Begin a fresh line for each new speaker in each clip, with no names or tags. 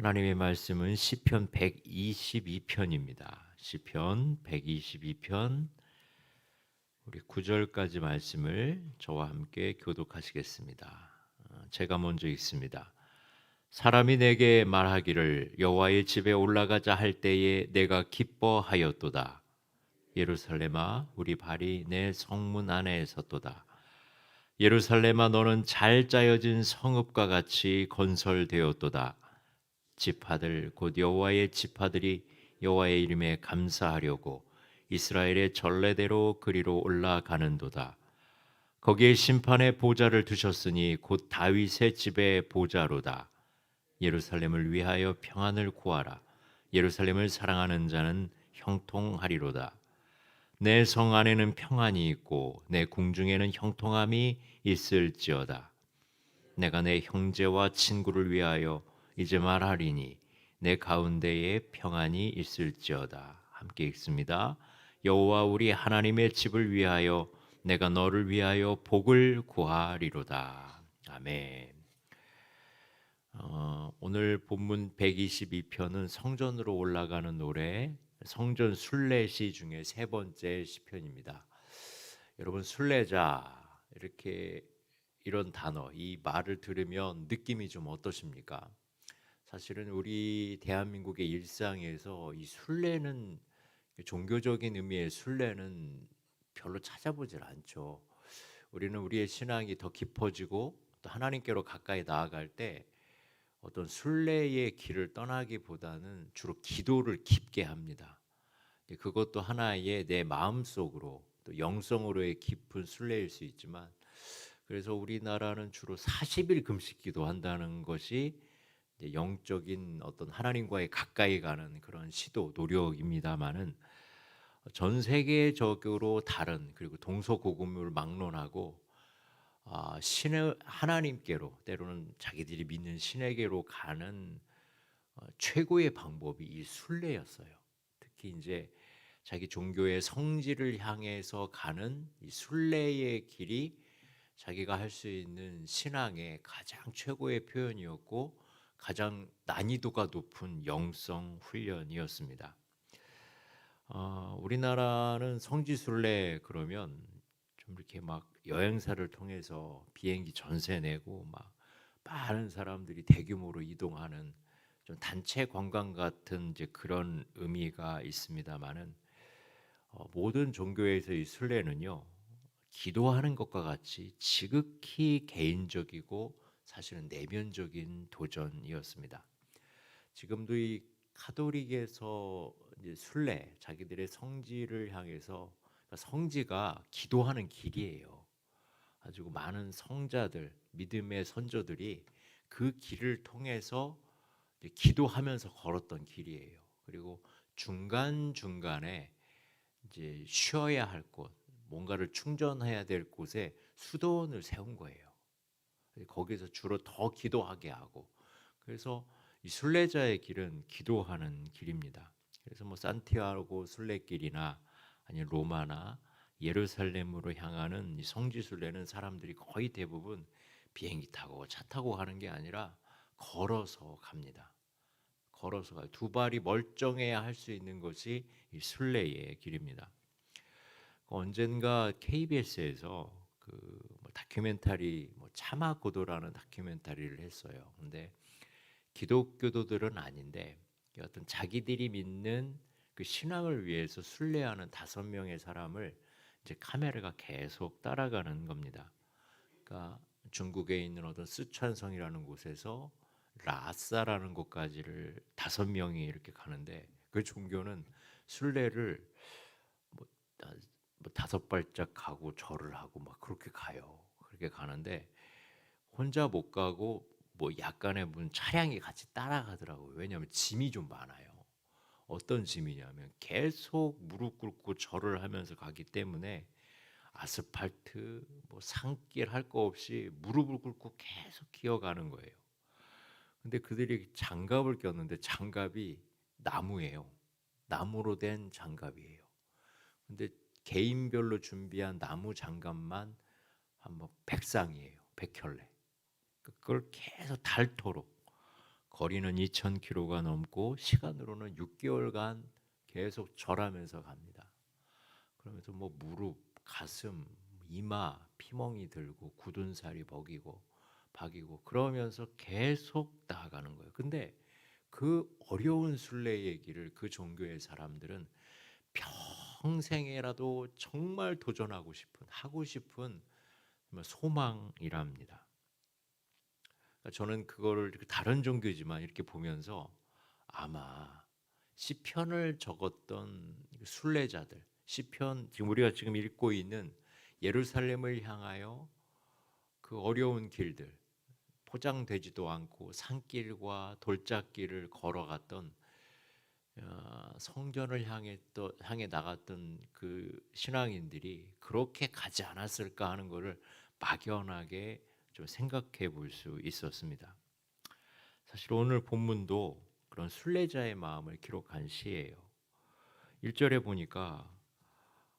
하나님의 말씀은 시편 122편입니다. 시편 122편 우리 9절까지 말씀을 저와 함께 교독하시겠습니다. 어, 제가 먼저 읽습니다. 사람이 내게 말하기를 여호와의 집에 올라가자 할 때에 내가 기뻐하였도다. 예루살렘아 우리 발이 내 성문 안에 섰도다. 예루살렘아 너는 잘 짜여진 성읍과 같이 건설되었도다. 지파들 곧 여호와의 지파들이 여호와의 이름에 감사하려고 이스라엘의 전례대로 그리로 올라가는도다. 거기에 심판의 보좌를 두셨으니 곧 다윗의 집의 보좌로다. 예루살렘을 위하여 평안을 구하라. 예루살렘을 사랑하는 자는 형통하리로다. 내 성 안에는 평안이 있고 내 궁중에는 형통함이 있을지어다. 내가 내 형제와 친구를 위하여 이제 말하리니 내 가운데에 평안이 있을지어다. 함께 읽습니다. 여호와 우리 하나님의 집을 위하여 내가 너를 위하여 복을 구하리로다. 아멘. 어, 오늘 본문 122편은 성전으로 올라가는 노래 성전 순례시 중에 세 번째 시편입니다. 여러분 순례자 이렇게 이런 단어 이 말을 들으면 느낌이 좀 어떠십니까? 사실은 우리 대한민국의 일상에서 이 순례는 종교적인 의미의 순례는 별로 찾아보질 않죠. 우리는 우리의 신앙이 더 깊어지고 또 하나님께로 가까이 나아갈 때 어떤 순례의 길을 떠나기보다는 주로 기도를 깊게 합니다. 그것도 하나의 내 마음 속으로 또 영성으로의 깊은 순례일 수 있지만 그래서 우리나라는 주로 40일 금식 기도한다는 것이 영적인 어떤 하나님과의 가까이 가는 그런 시도 노력입니다만은 전 세계적으로 다른 그리고 동서고금을 막론하고 아, 신의 하나님께로 때로는 자기들이 믿는 신에게로 가는 어, 최고의 방법이 이 순례였어요. 특히 이제 자기 종교의 성질을 향해서 가는 이 순례의 길이 자기가 할 수 있는 신앙의 가장 최고의 표현이었고 가장 난이도가 높은 영성 훈련이었습니다. 어, 우리나라는 성지순례 그러면 좀 이렇게 막 여행사를 통해서 비행기 전세 내고 막 많은 사람들이 대규모로 이동하는 좀 단체 관광 같은 이제 그런 의미가 있습니다만은 어, 모든 종교에서의 순례는요 기도하는 것과 같이 지극히 개인적이고 사실은 내면적인 도전이었습니다. 지금도 이 카톨릭에서 순례 자기들의 성지를 향해서 그러니까 성지가 기도하는 길이에요. 가지고 많은 성자들 믿음의 선조들이 그 길을 통해서 기도하면서 걸었던 길이에요. 그리고 중간 중간에 이제 쉬어야 할 곳, 뭔가를 충전해야 될 곳에 수도원을 세운 거예요. 거기서 주로 더 기도하게 하고 그래서 이 순례자의 길은 기도하는 길입니다. 그래서 뭐 산티아고 순례길이나 아니 로마나 예루살렘으로 향하는 성지 순례는 사람들이 거의 대부분 비행기 타고 차 타고 가는 게 아니라 걸어서 갑니다. 걸어서 가요. 두 발이 멀쩡해야 할 수 있는 것이 이 순례의 길입니다. 언젠가 KBS에서 그뭐 다큐멘터리 뭐 차마 고도라는 다큐멘터리를 했어요. 근데 기독교도들은 아닌데 어떤 자기들이 믿는 그 신앙을 위해서 순례하는 다섯 명의 사람을 이제 카메라가 계속 따라가는 겁니다. 그러니까 중국에 있는 어떤 쓰촨성이라는 곳에서 라사라는 곳까지를 다섯 명이 이렇게 가는데 그 종교는 순례를 뭐, 뭐 다섯 발짝 가고 절을 하고 막 그렇게 가요. 그렇게 가는데 혼자 못 가고 뭐 약간의 문 차량이 같이 따라가더라고요. 왜냐하면 짐이 좀 많아요. 어떤 짐이냐면 계속 무릎 꿇고 절을 하면서 가기 때문에 아스팔트 뭐 산길 할 거 없이 무릎을 꿇고 계속 기어가는 거예요. 근데 그들이 장갑을 꼈는데 장갑이 나무예요. 나무로 된 장갑이에요. 근데 개인별로 준비한 나무 장갑만 한뭐 백상이에요. 백혈레. 그걸 계속 닳도록 거리는 2,000km가 넘고 시간으로는 6개월간 계속 절하면서 갑니다. 그러면서 뭐 무릎, 가슴, 이마, 피멍이 들고 굳은 살이 먹이고 박이고 그러면서 계속 나아가는 거예요. 근데 그 어려운 순례의 길을 그 종교의 사람들은 평생에라도 정말 도전하고 싶은 하고 싶은 소망이랍니다. 그러니까 저는 그거를 다른 종교지만 이렇게 보면서 아마 시편을 적었던 순례자들 시편 지금 우리가 지금 읽고 있는 예루살렘을 향하여 그 어려운 길들 포장되지도 않고 산길과 돌짝길을 걸어갔던 어, 성전을 향해 또 향해 나갔던 그 신앙인들이 그렇게 가지 않았을까 하는 것을 막연하게 좀 생각해 볼 수 있었습니다. 사실 오늘 본문도 그런 순례자의 마음을 기록한 시예요. 1절에 보니까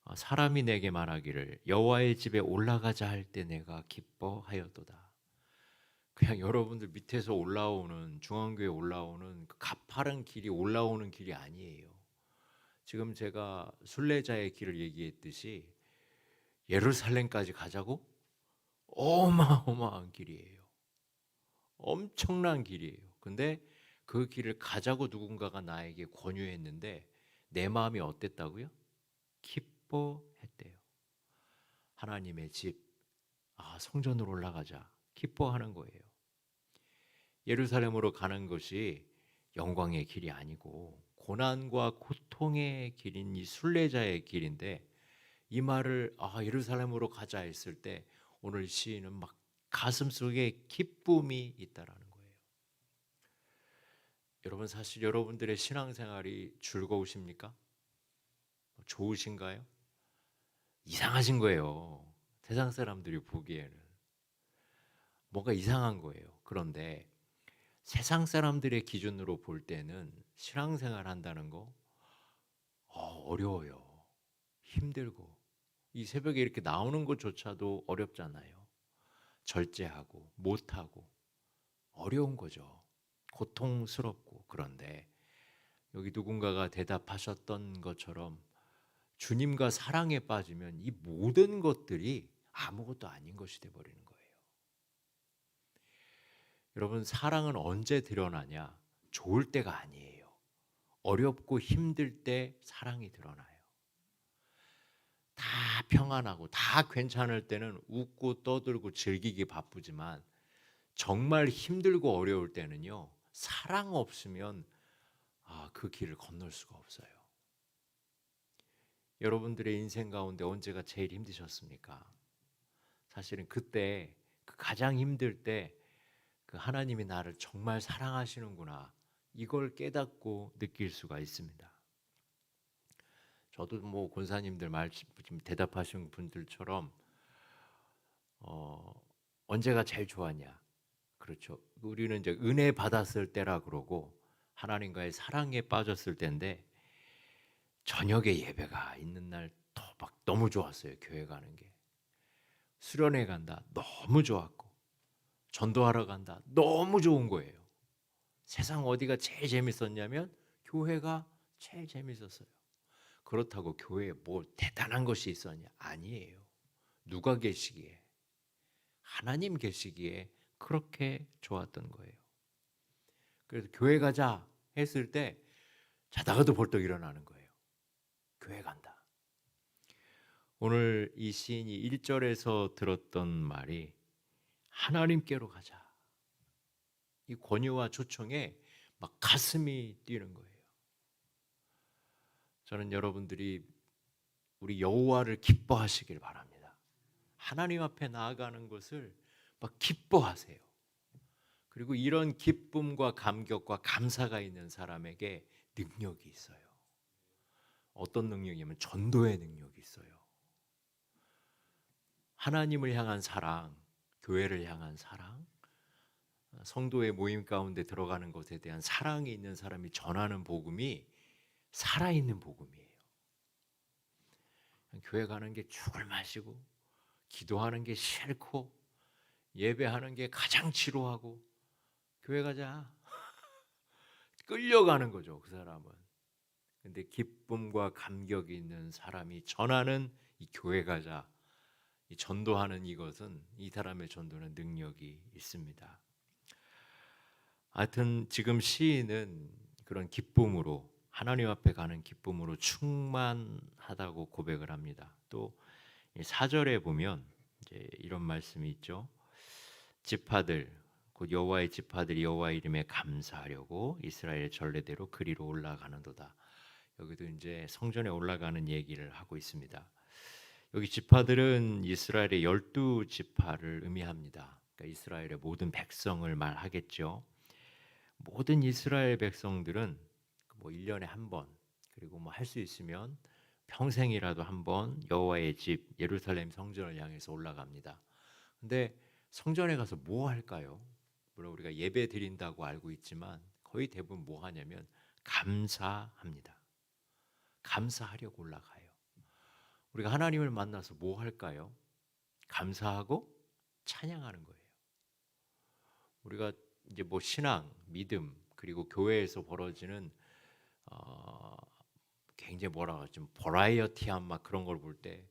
아, 사람이 내게 말하기를 여호와의 집에 올라가자 할 때 내가 기뻐하였도다. 그냥 여러분들 밑에서 올라오는 중앙교회 올라오는 그 가파른 길이 올라오는 길이 아니에요. 지금 제가 순례자의 길을 얘기했듯이 예루살렘까지 가자고 어마어마한 길이에요. 엄청난 길이에요. 근데 그 길을 가자고 누군가가 나에게 권유했는데 내 마음이 어땠다고요? 기뻐했대요. 하나님의 집, 아, 성전으로 올라가자. 기뻐하는 거예요. 예루살렘으로 가는 것이 영광의 길이 아니고 고난과 고통의 길인 이 순례자의 길인데 이 말을 아 예루살렘으로 가자 했을 때 오늘 시인은 막 가슴 속에 기쁨이 있다라는 거예요. 여러분 사실 여러분들의 신앙생활이 즐거우십니까? 좋으신가요? 이상하신 거예요. 세상 사람들이 보기에는 뭔가 이상한 거예요. 그런데 세상 사람들의 기준으로 볼 때는 신앙생활 한다는 거 어, 어려워요. 힘들고 이 새벽에 이렇게 나오는 것조차도 어렵잖아요. 절제하고 못하고 어려운 거죠. 고통스럽고 그런데 여기 누군가가 대답하셨던 것처럼 주님과 사랑에 빠지면 이 모든 것들이 아무것도 아닌 것이 돼 버리는 거예요. 여러분 사랑은 언제 드러나냐? 좋을 때가 아니에요. 어렵고 힘들 때 사랑이 드러나요. 다 평안하고 다 괜찮을 때는 웃고 떠들고 즐기기 바쁘지만 정말 힘들고 어려울 때는요. 사랑 없으면 아, 그 길을 건널 수가 없어요. 여러분들의 인생 가운데 언제가 제일 힘드셨습니까? 사실은 그때 그 가장 힘들 때 그 하나님이 나를 정말 사랑하시는구나 이걸 깨닫고 느낄 수가 있습니다. 저도 뭐 권사님들 말씀 대답하신 분들처럼 어, 언제가 제일 좋았냐? 그렇죠. 우리는 이제 은혜 받았을 때라 그러고 하나님과의 사랑에 빠졌을 때인데 저녁에 예배가 있는 날 더 막 너무 좋았어요. 교회 가는 게. 수련회 간다. 너무 좋았고. 전도하러 간다. 너무 좋은 거예요. 세상 어디가 제일 재밌었냐면 교회가 제일 재밌었어요. 그렇다고 교회에 뭐 대단한 것이 있었냐? 아니에요. 누가 계시기에 하나님 계시기에 그렇게 좋았던 거예요. 그래서 교회 가자 했을 때 자다가도 벌떡 일어나는 거예요. 교회 간다. 오늘 이 시인이 1절에서 들었던 말이 하나님께로 가자. 이 권유와 초청에 막 가슴이 뛰는 거예요. 저는 여러분들이 우리 여호와를 기뻐하시길 바랍니다. 하나님 앞에 나아가는 것을 막 기뻐하세요. 그리고 이런 기쁨과 감격과 감사가 있는 사람에게 능력이 있어요. 어떤 능력이냐면 전도의 능력이 있어요. 하나님을 향한 사랑, 교회를 향한 사랑, 성도의 모임 가운데 들어가는 것에 대한 사랑이 있는 사람이 전하는 복음이 살아있는 복음이에요. 교회 가는 게 죽을 마시고, 기도하는 게 싫고, 예배하는 게 가장 지루하고, 교회 가자. 끌려가는 거죠. 그 사람은. 근데 기쁨과 감격이 있는 사람이 전하는 이 교회 가자, 이 전도하는 이것은 이 사람의 전도는 능력이 있습니다. 하여튼 지금 시인은 그런 기쁨으로 하나님 앞에 가는 기쁨으로 충만하다고 고백을 합니다. 또 4절에 보면 이런 말씀이 있죠. 지파들 곧 여호와의 지파들이 여호와 이름에 감사하려고 이스라엘 전례대로 그리로 올라가는도다. 여기도 이제 성전에 올라가는 얘기를 하고 있습니다. 여기 지파들은 이스라엘의 열두 지파를 의미합니다. 그러니까 이스라엘의 모든 백성을 말하겠죠. 모든 이스라엘 백성들은 뭐 1년에 한 번 그리고 뭐 할 수 있으면 평생이라도 한 번 여호와의 집 예루살렘 성전을 향해서 올라갑니다. 근데 성전에 가서 뭐 할까요? 물론 우리가 예배 드린다고 알고 있지만 거의 대부분 뭐 하냐면 감사합니다. 감사하려고 올라가요. 우리가 하나님을 만나서 뭐 할까요? 감사하고 찬양하는 거예요. 우리가 이제 뭐 신앙, 믿음 그리고 교회에서 벌어지는 어, 굉장히 뭐라 그러지 버라이어티한 막 그런 걸 볼 때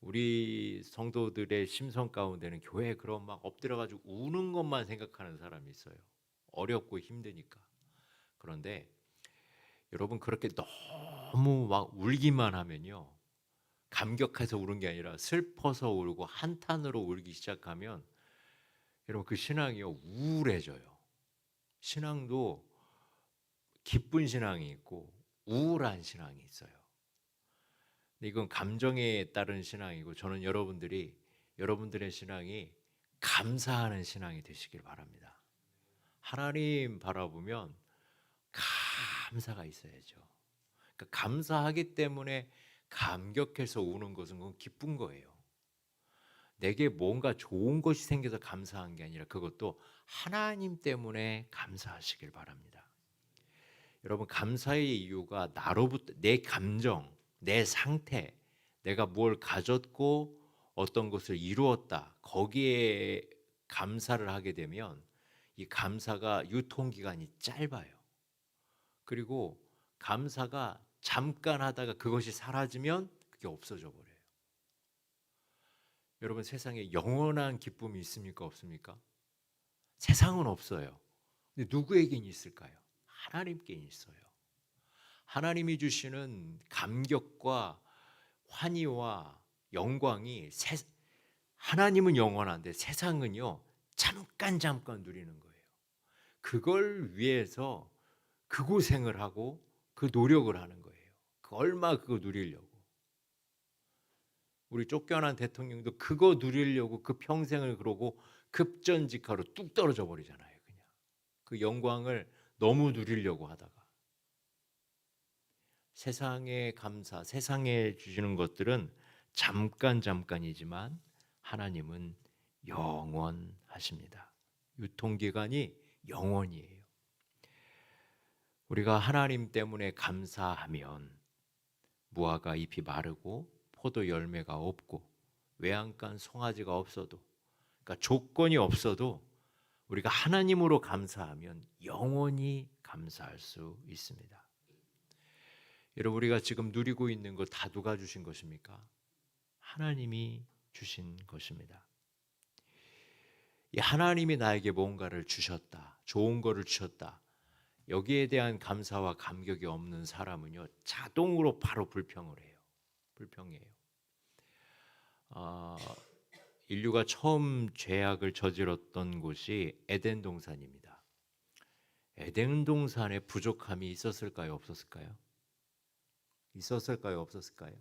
우리 성도들의 심성 가운데는 교회에 그런 막 엎드려 가지고 우는 것만 생각하는 사람이 있어요. 어렵고 힘드니까. 그런데 여러분 그렇게 너무 막 울기만 하면요. 감격해서 우는 게 아니라 슬퍼서 울고 한탄으로 울기 시작하면 여러분 그 신앙이요 우울해져요. 신앙도 기쁜 신앙이 있고 우울한 신앙이 있어요. 이건 감정에 따른 신앙이고 저는 여러분들이 여러분들의 신앙이 감사하는 신앙이 되시길 바랍니다. 하나님 바라보면 감사가 있어야죠. 그러니까 감사하기 때문에 감격해서 우는 것은 그건 기쁜 거예요. 내게 뭔가 좋은 것이 생겨서 감사한 게 아니라 그것도 하나님 때문에 감사하시길 바랍니다. 여러분 감사의 이유가 나로부터 내 감정, 내 상태, 내가 뭘 가졌고 어떤 것을 이루었다. 거기에 감사를 하게 되면 이 감사가 유통 기간이 짧아요. 그리고 감사가 잠깐 하다가 그것이 사라지면 그게 없어져 버려요. 여러분 세상에 영원한 기쁨이 있습니까 없습니까? 세상은 없어요. 근데 누구에겐 있을까요? 하나님께 있어요. 하나님이 주시는 감격과 환희와 영광이 세, 하나님은 영원한데 세상은요 잠깐 잠깐 누리는 거예요. 그걸 위해서 그 고생을 하고 그 노력을 하는 거예요. 그 얼마 그거 누리려고. 우리 쫓겨난 대통령도 그거 누리려고 그 평생을 그러고 급전직하로 뚝 떨어져 버리잖아요. 그냥 그 영광을 너무 누리려고 하다가 세상의 감사, 세상에 주시는 것들은 잠깐 잠깐이지만 하나님은 영원하십니다. 유통 기간이 영원이에요. 우리가 하나님 때문에 감사하면 무화과 잎이 마르고 포도 열매가 없고 외양간 송아지가 없어도 그러니까 조건이 없어도 우리가 하나님으로 감사하면 영원히 감사할 수 있습니다. 여러분 우리가 지금 누리고 있는 것다 누가 주신 것입니까? 하나님이 주신 것입니다. 이 하나님이 나에게 뭔가를 주셨다. 좋은 거를 주셨다. 여기에 대한 감사와 감격이 없는 사람은요 자동으로 바로 불평을 해요. 불평해요. 어, 인류가 처음 죄악을 저질렀던 곳이 에덴 동산입니다. 에덴 동산에 부족함이 있었을까요, 없었을까요? 있었을까요, 없었을까요?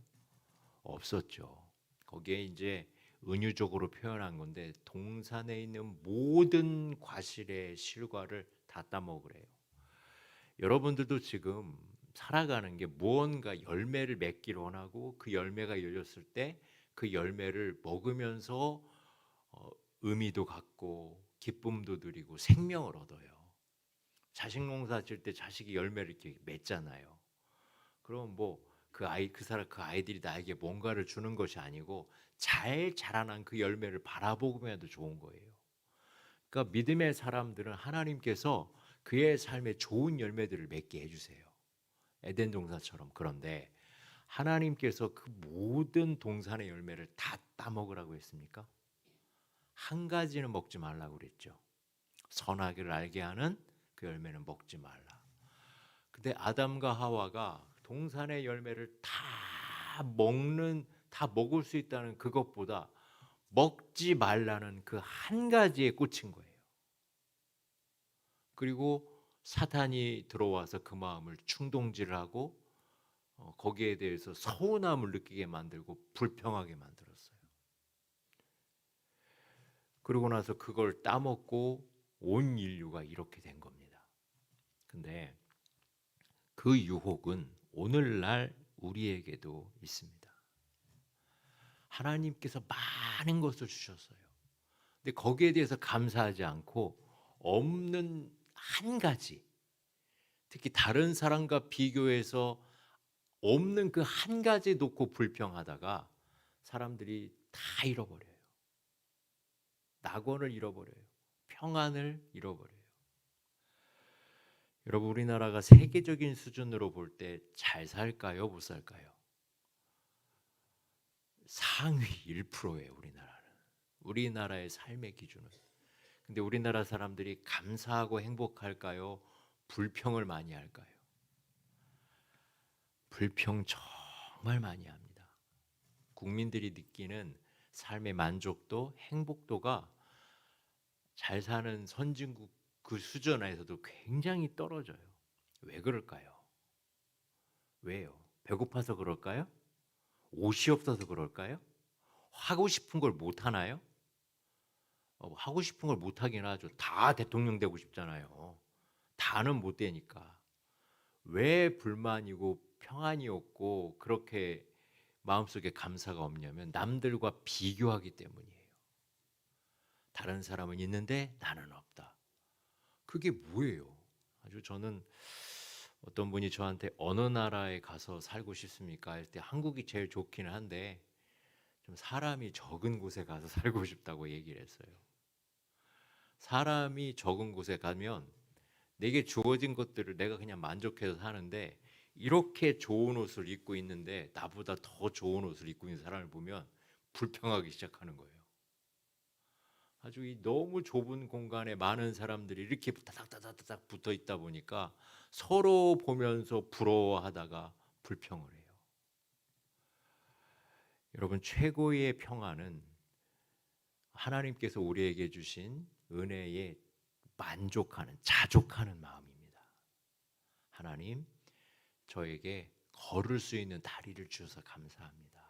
없었죠. 거기에 이제 은유적으로 표현한 건데 동산에 있는 모든 과실의 실과를 다 따먹으래요. 여러분들도 지금 살아가는 게 무언가 열매를 맺기를 원하고 그 열매가 열렸을 때 그 열매를 먹으면서 어, 의미도 갖고 기쁨도 누리고 생명을 얻어요. 자식 농사 질 때 자식이 열매를 이렇게 맺잖아요. 그럼 뭐 그 아이 그 사람 그 아이들이 나에게 뭔가를 주는 것이 아니고 잘 자라난 그 열매를 바라보면도 좋은 거예요. 그러니까 믿음의 사람들은 하나님께서 그의 삶에 좋은 열매들을 맺게 해주세요. 에덴 동산처럼 그런데 하나님께서 그 모든 동산의 열매를 다 따먹으라고 했습니까? 한 가지는 먹지 말라고 그랬죠. 선악을 알게 하는 그 열매는 먹지 말라. 근데 아담과 하와가 동산의 열매를 다 먹는 다 먹을 수 있다는 그것보다 먹지 말라는 그 한 가지에 꽂힌 거예요. 그리고 사탄이 들어와서 그 마음을 충동질을 하고 어, 거기에 대해서 서운함을 느끼게 만들고 불평하게 만들었어요. 그러고 나서 그걸 따먹고 온 인류가 이렇게 된 겁니다. 근데 그 유혹은 오늘날 우리에게도 있습니다. 하나님께서 많은 것을 주셨어요. 근데 거기에 대해서 감사하지 않고 없는 한 가지, 특히 다른 사람과 비교해서 없는 그 한 가지 놓고 불평하다가 사람들이 다 잃어버려요. 낙원을 잃어버려요. 평안을 잃어버려요. 여러분 우리나라가 세계적인 수준으로 볼 때 잘 살까요? 못 살까요? 상위 1%예요, 우리나라는. 우리나라의 삶의 기준은. 근데 우리나라 사람들이 감사하고 행복할까요? 불평을 많이 할까요? 불평 정말 많이 합니다. 국민들이 느끼는 삶의 만족도, 행복도가 잘 사는 선진국 그 수준 에서도 굉장히 떨어져요. 왜 그럴까요? 왜요? 배고파서 그럴까요? 옷이 없어서 그럴까요? 하고 싶은 걸 못 하나요? 어, 하고 싶은 걸 못 하긴 하죠. 다 대통령 되고 싶잖아요. 다는 못 되니까. 왜 불만이고 평안이 없고 그렇게 마음속에 감사가 없냐면 남들과 비교하기 때문이에요. 다른 사람은 있는데 나는 없다. 그게 뭐예요? 아주 저는 어떤 분이 저한테 어느 나라에 가서 살고 싶습니까? 할 때 한국이 제일 좋기는 한데 좀 사람이 적은 곳에 가서 살고 싶다고 얘기를 했어요. 사람이 적은 곳에 가면 내게 주어진 것들을 내가 그냥 만족해서 사는데 이렇게 좋은 옷을 입고 있는데 나보다 더 좋은 옷을 입고 있는 사람을 보면 불평하기 시작하는 거예요. 아주 이 너무 좁은 공간에 많은 사람들이 이렇게 다닥다닥다닥 붙어 있다 보니까 서로 보면서 부러워하다가 불평을 해요. 여러분 최고의 평안은 하나님께서 우리에게 주신 은혜에 만족하는 자족하는 마음입니다. 하나님 저에게 걸을 수 있는 다리를 주셔서 감사합니다.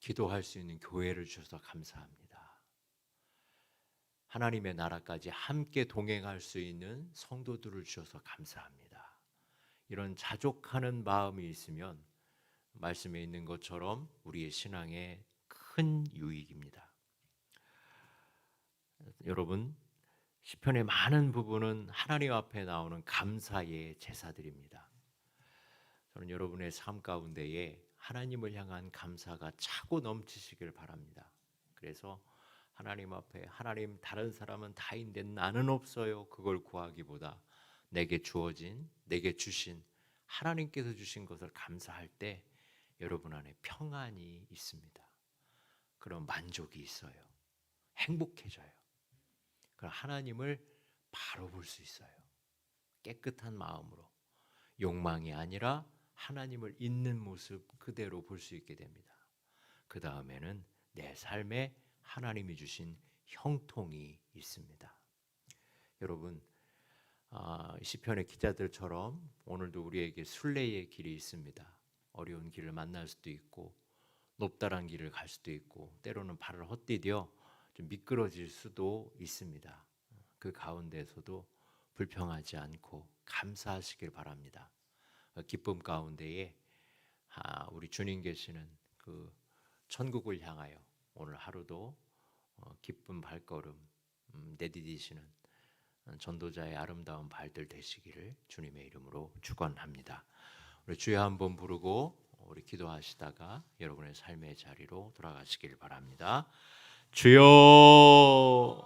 기도할 수 있는 교회를 주셔서 감사합니다. 하나님의 나라까지 함께 동행할 수 있는 성도들을 주셔서 감사합니다. 이런 자족하는 마음이 있으면 말씀에 있는 것처럼 우리의 신앙에 큰 유익입니다. 여러분 시편의 많은 부분은 하나님 앞에 나오는 감사의 제사들입니다. 저는 여러분의 삶 가운데에 하나님을 향한 감사가 차고 넘치시길 바랍니다. 그래서 하나님 앞에 하나님 다른 사람은 다인데 나는 없어요. 그걸 구하기보다 내게 주어진 내게 주신 하나님께서 주신 것을 감사할 때 여러분 안에 평안이 있습니다. 그런 만족이 있어요. 행복해져요. 그럼 하나님을 바로 볼 수 있어요. 깨끗한 마음으로 욕망이 아니라 하나님을 있는 모습 그대로 볼 수 있게 됩니다. 그 다음에는 내 삶에 하나님이 주신 형통이 있습니다. 여러분 아, 시편의 기자들처럼 오늘도 우리에게 순례의 길이 있습니다. 어려운 길을 만날 수도 있고 높다란 길을 갈 수도 있고 때로는 발을 헛디뎌 좀 미끄러질 수도 있습니다. 그 가운데서도 불평하지 않고 감사하시길 바랍니다. 기쁨 가운데에 아, 우리 주님 계시는 그 천국을 향하여 오늘 하루도 어, 기쁜 발걸음 음, 내디디시는 전도자의 아름다운 발들 되시기를 주님의 이름으로 축원합니다. 우리 주여 한번 부르고 우리 기도하시다가 여러분의 삶의 자리로 돌아가시길 바랍니다. 주여